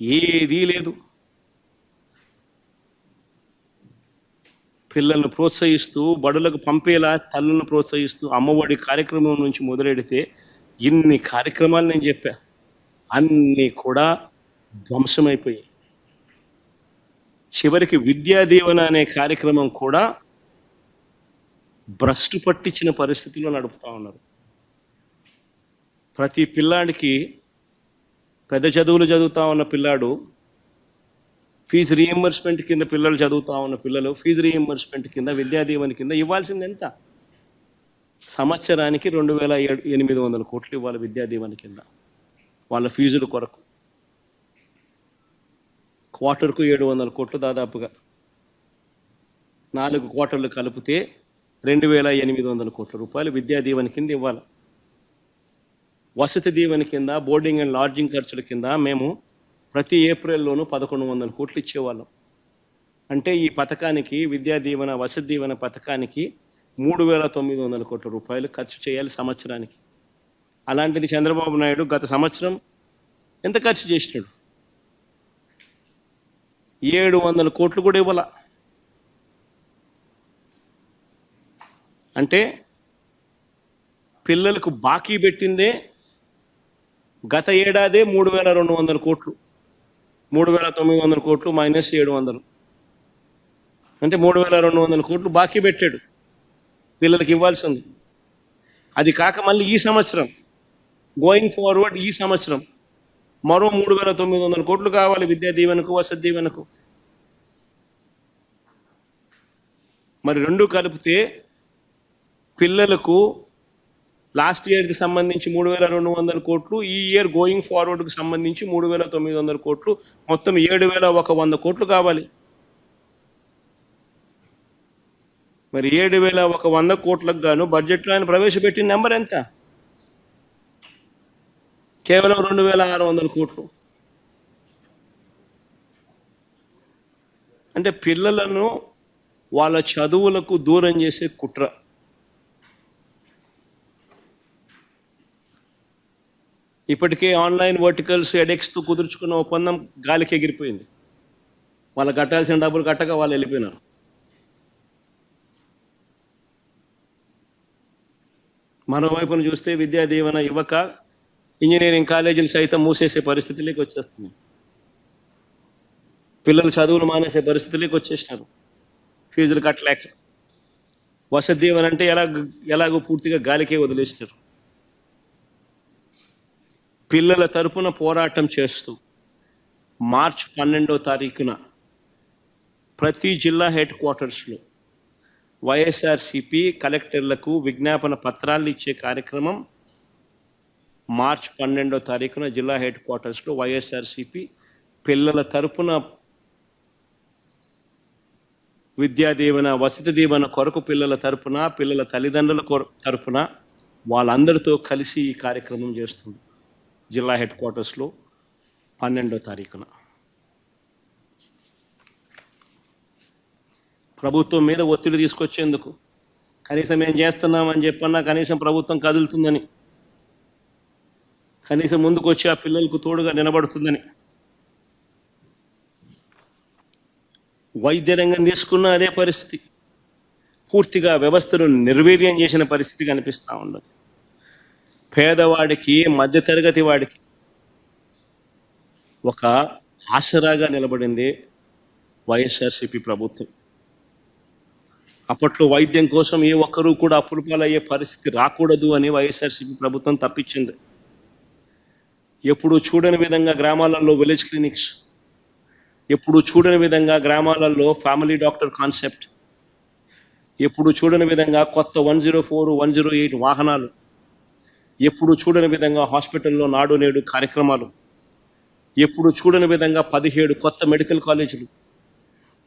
ఏదీ లేదు. పిల్లలను ప్రోత్సహిస్తూ బడులకు పంపేలా తల్లులను ప్రోత్సహిస్తూ అమ్మఒడి కార్యక్రమం నుంచి మొదలెడితే ఇన్ని కార్యక్రమాలు నేను చెప్పా. అన్నీ కూడా ధ్వంసమైపోయాయి. చివరికి విద్యా దీవెన అనే కార్యక్రమం కూడా భ్రష్టు పట్టించిన పరిస్థితిలో నడుపుతా ఉన్నారు. ప్రతి పిల్లాడికి పెద్ద చదువులు చదువుతా ఉన్న పిల్లాడు ఫీజు రీఎంబర్స్మెంట్ కింద పిల్లలు చదువుతా ఉన్న పిల్లలు ఫీజు రీఎంబర్స్మెంట్ కింద విద్యాదీవెన కింద ఇవ్వాల్సింది ఎంత? సంవత్సరానికి రెండు వేల ఏడు ఎనిమిది వందల కోట్లు ఇవ్వాలి విద్యాదీవెన కింద వాళ్ళ ఫీజుల కొరకు. క్వార్టర్కు ఏడు వందల కోట్లు దాదాపుగా. నాలుగు క్వార్టర్లు కలిపితే రెండు వేల ఎనిమిది వందల కోట్ల రూపాయలు విద్యాదీవెన కింద ఇవ్వాలి. వసతి దీవెన కింద బోర్డింగ్ అండ్ లాడ్జింగ్ ఖర్చుల కింద మేము ప్రతి ఏప్రిల్లోనూ పదకొండు వందల కోట్లు ఇచ్చేవాళ్ళం. అంటే ఈ పథకానికి విద్యా దీవెన వసతి దీవెన పథకానికి మూడు వేల తొమ్మిది వందల కోట్ల రూపాయలు ఖర్చు చేయాలి సంవత్సరానికి. అలాంటిది చంద్రబాబు నాయుడు గత సంవత్సరం ఎంత ఖర్చు చేసినాడు? ఏడు వందల కోట్లు కూడా ఇవ్వాల. అంటే పిల్లలకు బాకీ పెట్టిందే గత ఏడాదే మూడు వేల రెండు వందల కోట్లు. మూడు వేల తొమ్మిది వందల కోట్లు మైనస్ ఏడు వందలు. అంటే మూడు వేల రెండు వందల కోట్లు బాకీ పెట్టాడు. పిల్లలకి ఇవ్వాల్సి ఉంది అది కాక మళ్ళీ ఈ సంవత్సరం గోయింగ్ ఫార్వర్డ్ ఈ సంవత్సరం మరో మూడు వేల తొమ్మిది వందల కోట్లు కావాలి విద్యా దీవెనకు వసతి దీవెనకు. మరి రెండు కలిపితే పిల్లలకు లాస్ట్ ఇయర్కి సంబంధించి మూడు వేల రెండు వందల కోట్లు ఈ ఇయర్ గోయింగ్ ఫార్వర్డ్కి సంబంధించి మూడు వేల తొమ్మిది వందల కోట్లు. మొత్తం ఏడు వేల ఒక వంద కోట్లు కావాలి. మరి ఏడు వేల ఒక వంద కోట్లకు గాను బడ్జెట్లో ఆయన ప్రవేశపెట్టిన నెంబర్ ఎంత? కేవలం రెండు వేల ఆరు వందల కోట్లు. అంటే పిల్లలను వాళ్ళ చదువులకు దూరం చేసే కుట్ర. ఇప్పటికే ఆన్లైన్ వర్టికల్స్ ఎడెక్స్తో కుదుర్చుకున్న ఒప్పందం గాలికి ఎగిరిపోయింది. వాళ్ళు కట్టాల్సిన డబ్బులు కట్టక వాళ్ళు వెళ్ళిపోయినారు. మరోవైపును చూస్తే విద్యా దీవెన ఇవ్వక ఇంజనీరింగ్ కాలేజీలు సైతం మూసేసే పరిస్థితిలోకి వచ్చేస్తున్నాయి. పిల్లలు చదువులు మానేసే పరిస్థితిలోకి వచ్చేసినారు. ఫీజులు కట్టలేక. వసతి దీవెన అంటే ఎలా ఎలాగో పూర్తిగా గాలికే వదిలేసినారు. పిల్లల తరపున పోరాటం చేస్తూ మార్చ్ పన్నెండో తారీఖున ప్రతి జిల్లా హెడ్ క్వార్టర్స్లో వైఎస్ఆర్సిపి కలెక్టర్లకు విజ్ఞాపన పత్రాలు ఇచ్చే కార్యక్రమం మార్చ్ పన్నెండో తారీఖున జిల్లా హెడ్ క్వార్టర్స్లో వైఎస్ఆర్సిపి పిల్లల తరపున విద్యా దీవెన వసతి దీవెన కొరకు పిల్లల తరపున పిల్లల తల్లిదండ్రుల కొర తరపున వాళ్ళందరితో కలిసి ఈ కార్యక్రమం చేస్తుంది. జిల్లా హెడ్ క్వార్టర్స్లో పన్నెండో తారీఖున. ప్రభుత్వం మీద ఒత్తిడి తీసుకొచ్చేందుకు కనీసం ఏం చేస్తున్నామని చెప్పన్నా కనీసం ప్రభుత్వం కదులుతుందని కనీసం ముందుకొచ్చి ఆ పిల్లలకు తోడుగా నిలబడుతుందని. వైద్య రంగం తీసుకున్న అదే పరిస్థితి. పూర్తిగా వ్యవస్థను నిర్వీర్యం చేసిన పరిస్థితి కనిపిస్తూ ఉండదు పేదవాడికి మధ్యతరగతి వాడికి ఒక ఆసరాగా నిలబడింది వైఎస్ఆర్సిపి ప్రభుత్వం. అప్పట్లో వైద్యం కోసం ఏ ఒక్కరూ కూడా అప్పులు పాలయ్యే పరిస్థితి రాకూడదు అని వైఎస్ఆర్సిపి ప్రభుత్వం తప్పించింది. ఎప్పుడు చూడని విధంగా గ్రామాలలో విలేజ్ క్లినిక్స్ ఎప్పుడు చూడని విధంగా గ్రామాలలో ఫ్యామిలీ డాక్టర్ కాన్సెప్ట్ ఎప్పుడు చూడని విధంగా కొత్త one zero four one zero eight వాహనాలు ఎప్పుడు చూడని విధంగా హాస్పిటల్లో నాడు నేడు కార్యక్రమాలు. ఎప్పుడు చూడని విధంగా పదిహేడు కొత్త మెడికల్ కాలేజీలు.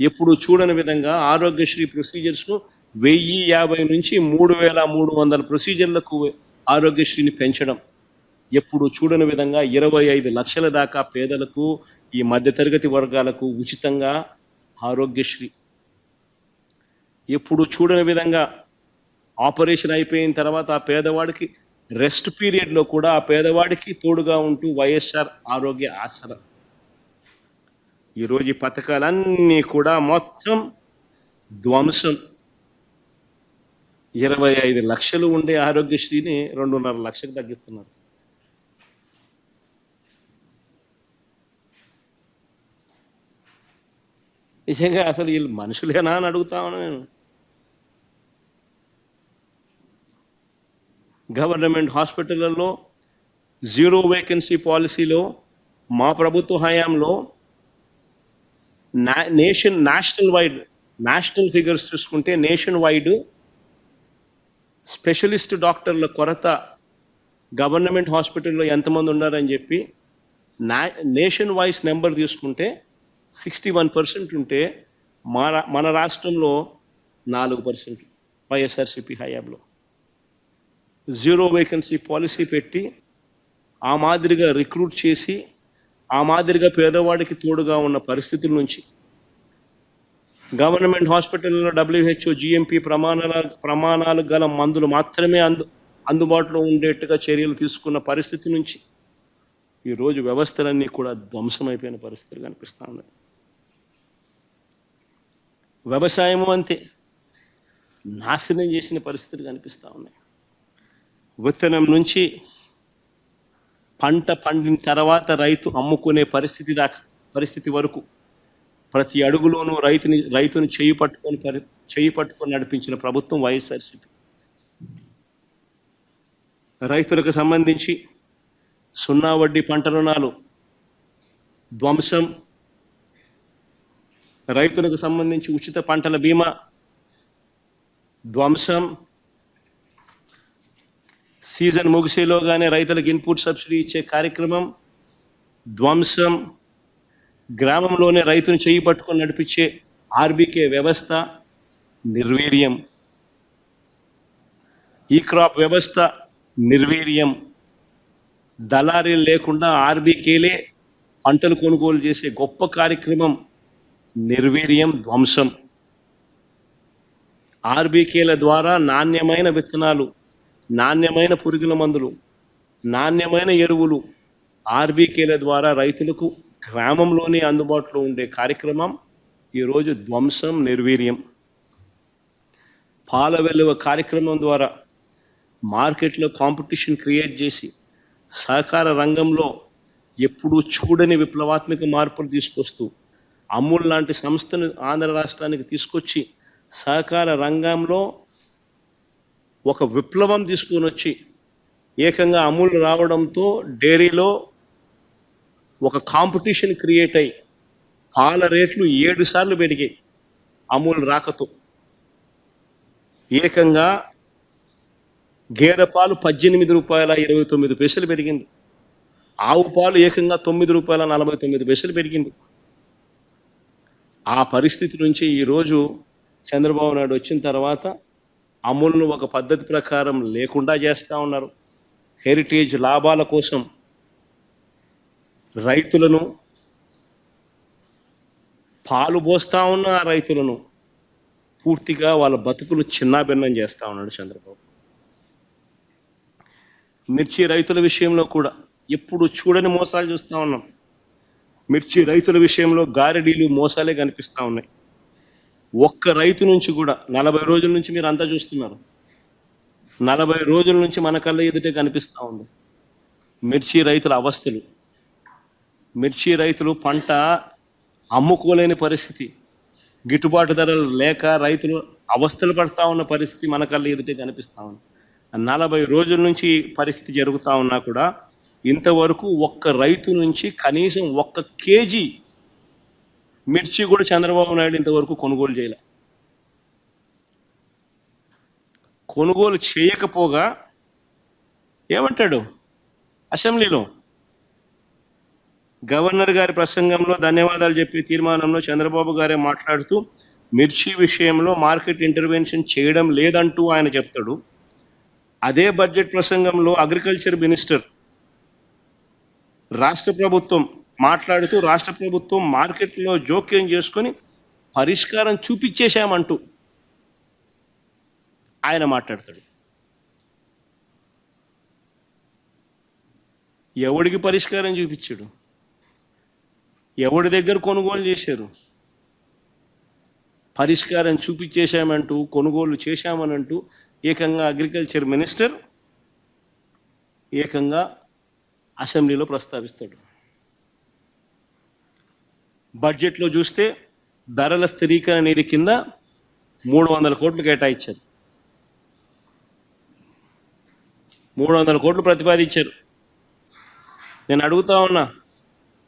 ఎప్పుడు చూడని విధంగా ఆరోగ్యశ్రీ ప్రొసీజర్స్ను వెయ్యి యాభై నుంచి మూడు వేల మూడు వందల ప్రొసీజర్లకు ఆరోగ్యశ్రీని పెంచడం. ఎప్పుడు చూడని విధంగా ఇరవై ఐదు లక్షల దాకా పేదలకు ఈ మధ్యతరగతి వర్గాలకు ఉచితంగా ఆరోగ్యశ్రీ. ఎప్పుడు చూడని విధంగా ఆపరేషన్ అయిపోయిన తర్వాత ఆ పేదవాడికి రెస్ట్ పీరియడ్లో కూడా ఆ పేదవాడికి తోడుగా ఉంటూ వైఎస్ఆర్ ఆరోగ్య ఆసరా. ఈరోజు ఈ పథకాలన్నీ కూడా మొత్తం ధ్వంసం. ఇరవై ఐదు లక్షలు ఉండే ఆరోగ్యశ్రీని రెండున్నర లక్షకు తగ్గిస్తున్నారు. నిజంగా అసలు వీళ్ళు మనుషులేనా అని అడుగుతా నేను. గవర్నమెంట్ హాస్పిటళ్ళల్లో జీరో వేకెన్సీ పాలసీలో మా ప్రభుత్వ హయాంలో nation national wide national figures చూసుకుంటే నేషన్ వైడ్ స్పెషలిస్ట్ డాక్టర్ల కొరత గవర్నమెంట్ హాస్పిటల్లో ఎంతమంది ఉన్నారని చెప్పి నా నేషన్ వైస్ నెంబర్ తీసుకుంటే సిక్స్టీ వన్ పర్సెంట్ ఉంటే మా మన రాష్ట్రంలో నాలుగు పర్సెంట్ వైఎస్ఆర్సిపి హయాంలో. జీరో వేకెన్సీ పాలసీ పెట్టి ఆ మాదిరిగా రిక్రూట్ చేసి ఆ మాదిరిగా పేదవాడికి తోడుగా ఉన్న పరిస్థితుల నుంచి గవర్నమెంట్ హాస్పిటల్లో డబ్ల్యూహెచ్ఓ జిఎంపి ప్రమాణాల ప్రమాణాలు గల మందులు మాత్రమే అందు అందుబాటులో ఉండేట్టుగా చర్యలు తీసుకున్న పరిస్థితి నుంచి ఈరోజు వ్యవస్థలన్నీ కూడా ధ్వంసమైపోయిన పరిస్థితులు కనిపిస్తూ ఉన్నాయి. వ్యవసాయము అంతే. నాశనం చేసిన పరిస్థితులు కనిపిస్తూ ఉన్నాయి. విత్తనం నుంచి పంట పండిన తర్వాత రైతు అమ్ముకునే పరిస్థితి దాకా పరిస్థితి వరకు ప్రతి అడుగులోనూ రైతుని రైతుని చేయి పట్టుకొని పరి చేయి పట్టుకొని నడిపించిన ప్రభుత్వం వైఎస్ఆర్సీపీ. రైతులకు సంబంధించి సున్నా వడ్డీ పంట రుణాలు ధ్వంసం రైతులకు సంబంధించి ఉచిత పంటల బీమా ధ్వంసం సీజన్ ముగిసేలోగానే రైతులకు ఇన్పుట్ సబ్సిడీ ఇచ్చే కార్యక్రమం ధ్వంసం గ్రామంలోనే రైతును చేయి పట్టుకొని నడిపించే ఆర్బీకే వ్యవస్థ నిర్వీర్యం. ఈ క్రాప్ వ్యవస్థ నిర్వీర్యం. దళారీలు లేకుండా ఆర్బీకేలే పంటలు కొనుగోలు చేసే గొప్ప కార్యక్రమం నిర్వీర్యం ధ్వంసం. ఆర్బీకేల ద్వారా నాణ్యమైన విత్తనాలు నాణ్యమైన పురుగుల మందులు నాణ్యమైన ఎరువులు ఆర్బీకేల ద్వారా రైతులకు గ్రామంలోనే అందుబాటులో ఉండే కార్యక్రమం ఈరోజు ధ్వంసం నిర్వీర్యం. పాల వెలువ కార్యక్రమం ద్వారా మార్కెట్లో కాంపిటీషన్ క్రియేట్ చేసి సహకార రంగంలో ఎప్పుడూ చూడని విప్లవాత్మక మార్పులు తీసుకొస్తూ అమూల్ లాంటి సంస్థను ఆంధ్ర రాష్ట్రానికి తీసుకొచ్చి సహకార రంగంలో ఒక విప్లవం తీసుకొని వచ్చి ఏకంగా అమూల్ రావడంతో డైరీలో ఒక కాంపిటీషన్ క్రియేట్ అయ్యి పాల రేట్లు ఏడు సార్లు పెరిగాయి అమూల్ రాకతో. ఏకంగా గేదె పాలు పద్దెనిమిది రూపాయల ఇరవై తొమ్మిది పైసలు పెరిగింది. ఆవు పాలు ఏకంగా తొమ్మిది రూపాయల నలభై తొమ్మిది పైసలు పెరిగింది. ఆ పరిస్థితి నుంచి ఈరోజు చంద్రబాబు నాయుడు వచ్చిన తర్వాత అమూల్ను ఒక పద్ధతి ప్రకారం లేకుండా చేస్తూ ఉన్నారు. హెరిటేజ్ లాభాల కోసం రైతులను పాలు పోస్తూ ఉన్న ఆ రైతులను పూర్తిగా వాళ్ళ బతుకులు చిన్నాభిన్నం చేస్తూ ఉన్నాడు చంద్రబాబు. మిర్చి రైతుల విషయంలో కూడా ఎప్పుడు చూడని మోసాలు చూస్తూ ఉన్నాం. మిర్చి రైతుల విషయంలో గారెడీలు మోసాలే కనిపిస్తూ ఉన్నాయి. ఒక్క రైతు నుంచి కూడా నలభై రోజుల నుంచి మీరు అంతా చూస్తున్నారు. నలభై రోజుల నుంచి మన కళ్ళ ఎదుటే కనిపిస్తూ ఉంది. మిర్చి రైతుల అవస్థలు. మిర్చి రైతులు పంట అమ్ముకోలేని పరిస్థితి. గిట్టుబాటు ధరలు లేక రైతులు అవస్థలు పడతా ఉన్న పరిస్థితి మన కళ్ళ ఎదుటే కనిపిస్తూ ఉంది. నలభై రోజుల నుంచి పరిస్థితి జరుగుతూ ఉన్నా కూడా ఇంతవరకు ఒక్క రైతు నుంచి కనీసం ఒక్క కేజీ మిర్చి కూడా చంద్రబాబు నాయుడు ఇంతవరకు కొనుగోలు చేయలే. కొనుగోలు చేయకపోగా ఏమంటాడు? అసెంబ్లీలో గవర్నర్ గారి ప్రసంగంలో ధన్యవాదాలు చెప్పే తీర్మానంలో చంద్రబాబు గారే మాట్లాడుతూ మిర్చి విషయంలో మార్కెట్ ఇంటర్వెన్షన్ చేయడం లేదంటూ ఆయన చెప్తాడు. అదే బడ్జెట్ ప్రసంగంలో అగ్రికల్చర్ మినిస్టర్ రాష్ట్ర ప్రభుత్వం మాట్లాడుతూ రాష్ట్ర ప్రభుత్వం మార్కెట్లో జోక్యం చేసుకొని పరిష్కారం చూపించేశామంటూ ఆయన మాట్లాడతాడు. ఎవడికి పరిష్కారం చూపించాడు? ఎవడి దగ్గర కొనుగోలు చేశారు? పరిష్కారం చూపించేశామంటూ కొనుగోలు చేశామనంటూ ఏకంగా అగ్రికల్చర్ మినిస్టర్ ఏకంగా అసెంబ్లీలో ప్రస్తావిస్తాడు. బడ్జెట్లో చూస్తే ధరల స్థిరీకరణ నిధి కింద మూడు వందల కోట్లు కేటాయించారు. మూడు వందల కోట్లు ప్రతిపాదించారు. నేను అడుగుతా ఉన్నా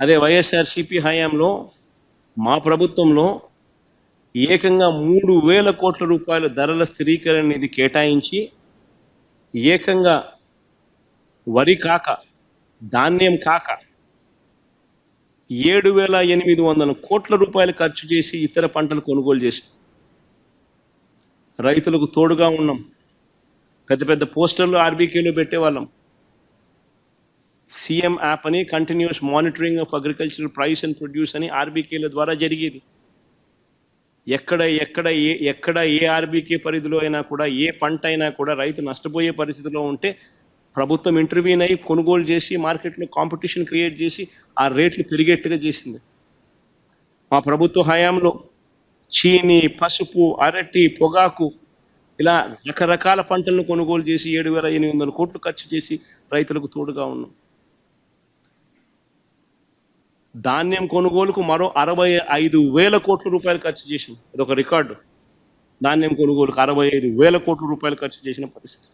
అదే వైఎస్ఆర్సిపి హయాంలో మా ప్రభుత్వంలో ఏకంగా మూడు వేల కోట్ల రూపాయల ధరల స్థిరీకరణ నిధి కేటాయించి ఏకంగా వరి కాక ధాన్యం కాక ఏడు వేల ఎనిమిది వందల కోట్ల రూపాయలు ఖర్చు చేసి ఇతర పంటలు కొనుగోలు చేసి రైతులకు తోడుగా ఉన్నాం. పెద్ద పెద్ద పోస్టర్లు ఆర్బీకేలో పెట్టేవాళ్ళం. సీఎం యాప్ అని continuous monitoring of agricultural price and produce అని ఆర్బీకేల ద్వారా జరిగేది. ఎక్కడ ఎక్కడ ఏ ఎక్కడ ఏ ఆర్బీకే పరిధిలో అయినా కూడా ఏ పంట అయినా కూడా రైతు నష్టపోయే పరిస్థితిలో ఉంటే ప్రభుత్వం ఇంటర్వ్యూన్ అయ్యి కొనుగోలు చేసి మార్కెట్లో కాంపిటీషన్ క్రియేట్ చేసి ఆ రేట్లు పెరిగేట్టుగా చేసింది. మా ప్రభుత్వ హయాంలో చీని పసుపు అరటి పొగాకు ఇలా రకరకాల పంటలను కొనుగోలు చేసి ఏడు వేల ఎనిమిది వందల కోట్లు ఖర్చు చేసి రైతులకు తోడుగా ఉన్నాం. ధాన్యం కొనుగోలుకు మరో అరవై ఐదు వేల కోట్ల రూపాయలు ఖర్చు చేసాం ఇదొక రికార్డు. ధాన్యం కొనుగోలుకు అరవై ఐదు వేల కోట్ల రూపాయలు ఖర్చు చేసిన పరిస్థితి.